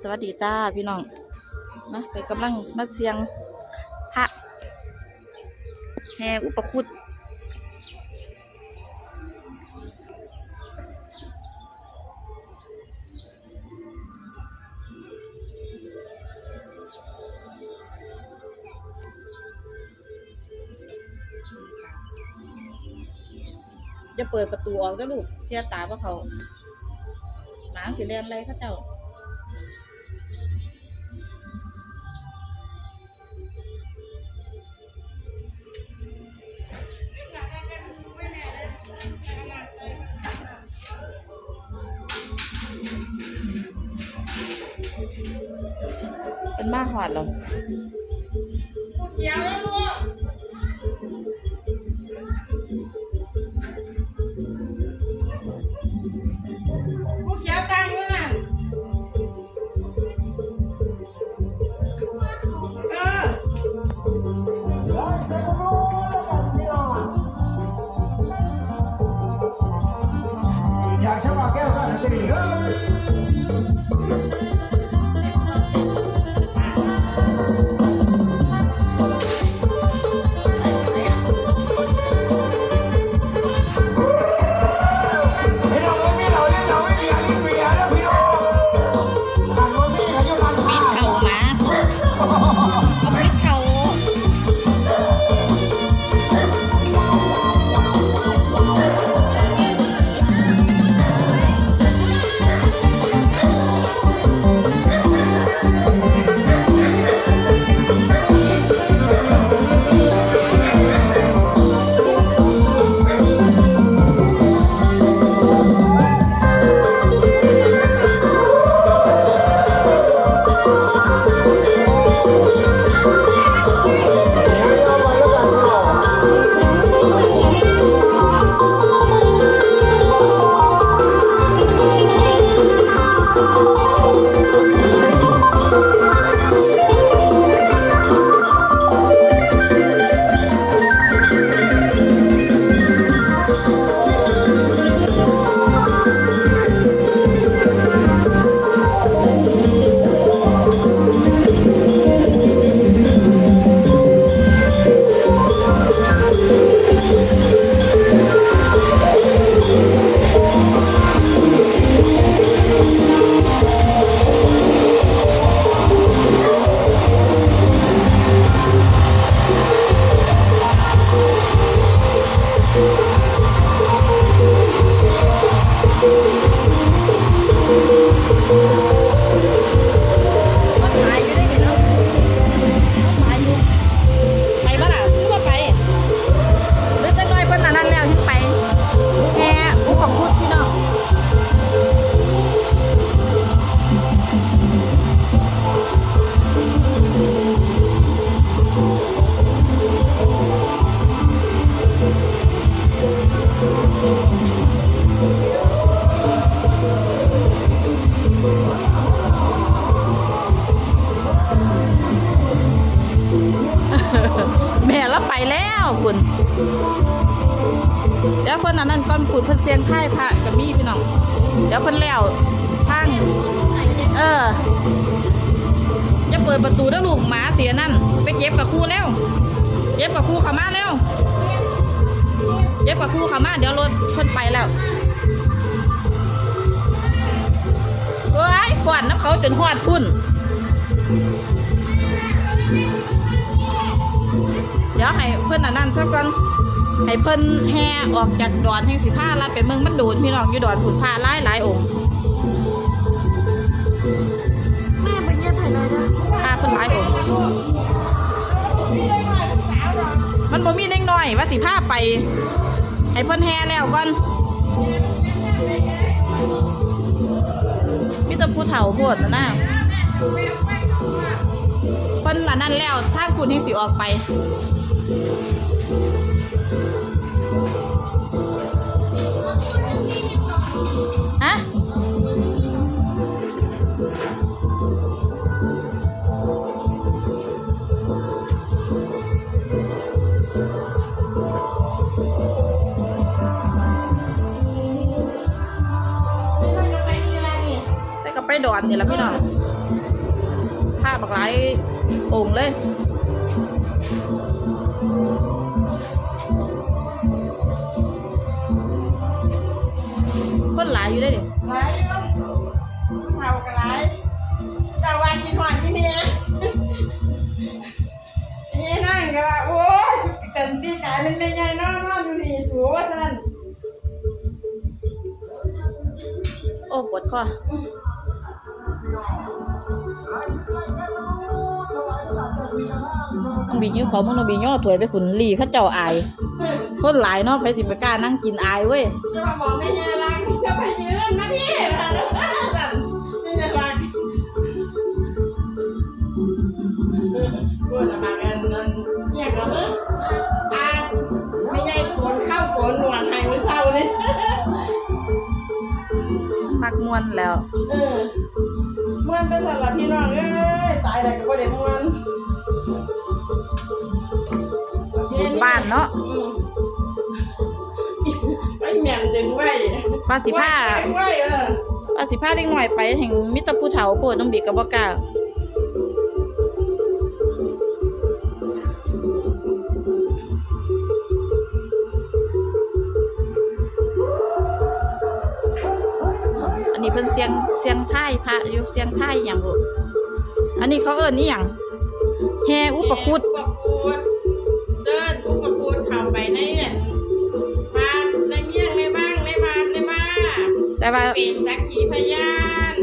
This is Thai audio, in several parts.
สวัสดีจ้าพี่น้องนะไปกำลังมาเสียงพระแห่อุปคุต จะเปิดประตูออกแล้วลูกเสียตาว่าเขาหมาสิเรียนอะไรเขาเจ้าเป็นมาหอดหรอเขียวแล้วลูก เดี๋ยวเพิ่นอันนั้นก่อนคุณเพิ่นเสียงไทายพระกับมีพี่น้องเดี๋ยวเพิ่นแล้วทางเออจะเปิดประตูแล้วลูกหมาเสียนั่นไปเก็บกับครูแล้วเก็บกับครูเขามาแล้วเก็บกับครูเขามาเดี๋ยวรถเพิ่นไปแล้วโอ้ยฝอนน้ำเขาจนหอดพุ่นเดี๋ยวให้เพิ่นอันนั้นซะก่อน ให้เพิ่นแห่ออกจากดอนแห่งสิผ้าลัดไปเมืองมันโดนพี่น้องอยู่ดอนผุนผ้าหลายหลายองค์แม่เป็นยังไงเลยนะผ้าเพิ่นหลายองค์มันบ่มีเด็กน้อยว่าสิผ้าไป ให้เพิ่นแห่แล้วก่อนมีแต่ผู้เฒ่าโพดนะนะเพิ่นนนั้นแล้วทางคุณให้สิออกไป ดอนนี่แหละพี่น้องผ้าบักหลายองค์เลยคนหลายอยู่ได้ดิหลายอยู่เท่ากันหลายเจ้าว่ากินหอดยี่เมียนี่นั่งก็ว่าโอ้ยเป็นปีกายเป็นแม่ใหญ่นอนนอนอยู่นี่สูว่าท่านโอ้ปวดคอ น้องบียิ้วเขามึงน้องบีย่อถวยไปขุนหลีเขาเจ้าอายคนหลายเนาะไปสิไปกล้านั่งกินอายเว้ยจะมาบอกแม่ใหญ่รักจะไปยืนนะพี่ท่านแม่ใหญ่รักพูดมากันนั่นเนี่ยก็มึงอาไม่ใหญ่โกนข้าวโกนหนวดไทยไมื้อเศร้านี่พักมวนแล้ว เออ วนเป็นสำหรับพี่น้องเอ้ยตายแล้วก็บ่ได้ม่วนบ้านเนาะอืมไปแม่นดึงไว้ปลาสิผ้าไว้เออปลาสิผ้าเล็กหน่อยไปแห่งมิตรผู้เฒ่าโปวดน้องบีกับบอกล้า นนี้เป็นเสียงเสียงท้ายพระอยู่เสียงท้ายอหย่างบุอันนี้เขาเอิ้นนี่อหย่างแฮอุปคุตอุปคุตเซินอุปคุตเข้าไปในเนี่ยบ้านในเมียงในบ้างในบ้านในบ้านแต่ว่าเป็นสักขีพยาน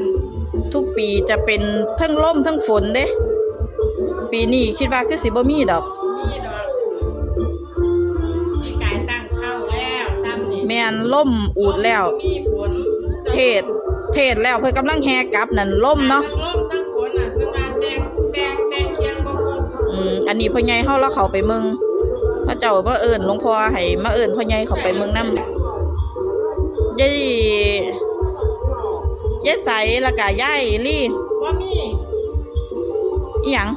ทุกปีจะเป็นทั้งล่มทั้งฝนเด้ ปีนี้คิดว่าคือสิบ่มีดอกมีดอกมีกายตั้งเข้าแล้วซ้ำนี่แม่นล่มอูดแล้ว มีฝนเทศ เทศแล้วเพิ่นกำลังแฮกลับนั่นล่มเนาะทั้งลมทั้งฝนน่ะเพิ่นว่าแต่งแต่งแต่งเคียงบ่ครบอืมอันนี้พ่อใหญ่เฮาแล้วเขาไปเมืองพระเจ้ามาเอิ้นหลวงพ่อให้มาเอิ้นพ่อใหญ่เขาไปเมืองนำยายยายใสแล้วก็ยายลี่ว่ามีอีหยัง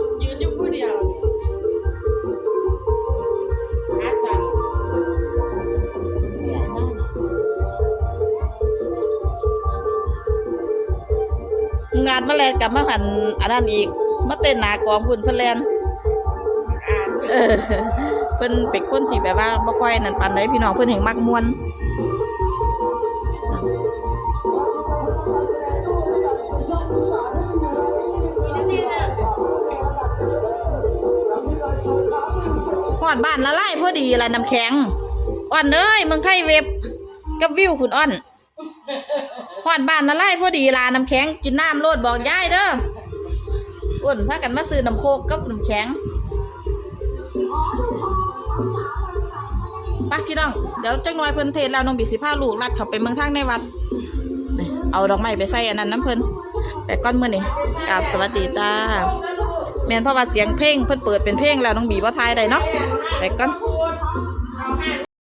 านมาแลนกลับมาหันอันนั้นอีกมาเต้นหน้ากองพุ่นเพิ่นแลนเออเพิ่นเป็นคนที่แบบว่าบ่ค่อยนั่นปานใดพี่น้องเพิ่นแห่งมักม่วนฮอดบ้านละลายพอดีละน้ำแข็งอ่อนเอ้ยเมืองไทยเว็บกับวิวคุณอ่อน อดบ้านละลายพอดีลาน้ำแข็งกินน้ำโลดบอกยายเด้ออ้วนพากันมาซื้อน้ำโคกกับน้ำแข็งไปพี่น้อง เดี๋ยวจังน้อยเพิ่นเทศแล้วน้องบีสิพาลูกลัดเข้าไปเมืองทางในวัด เอาดอกไม้ไปใส่อันนั้นน้ำเพิ่นแต่ก้อนมื้อนี่กราบสวัสดีจ้าแม่นเพราะว่าเสียงเพลงเพิ่นเปิดเป็นเพลงแล้วน้องบีบ่าทายได้เนาะไปก่อน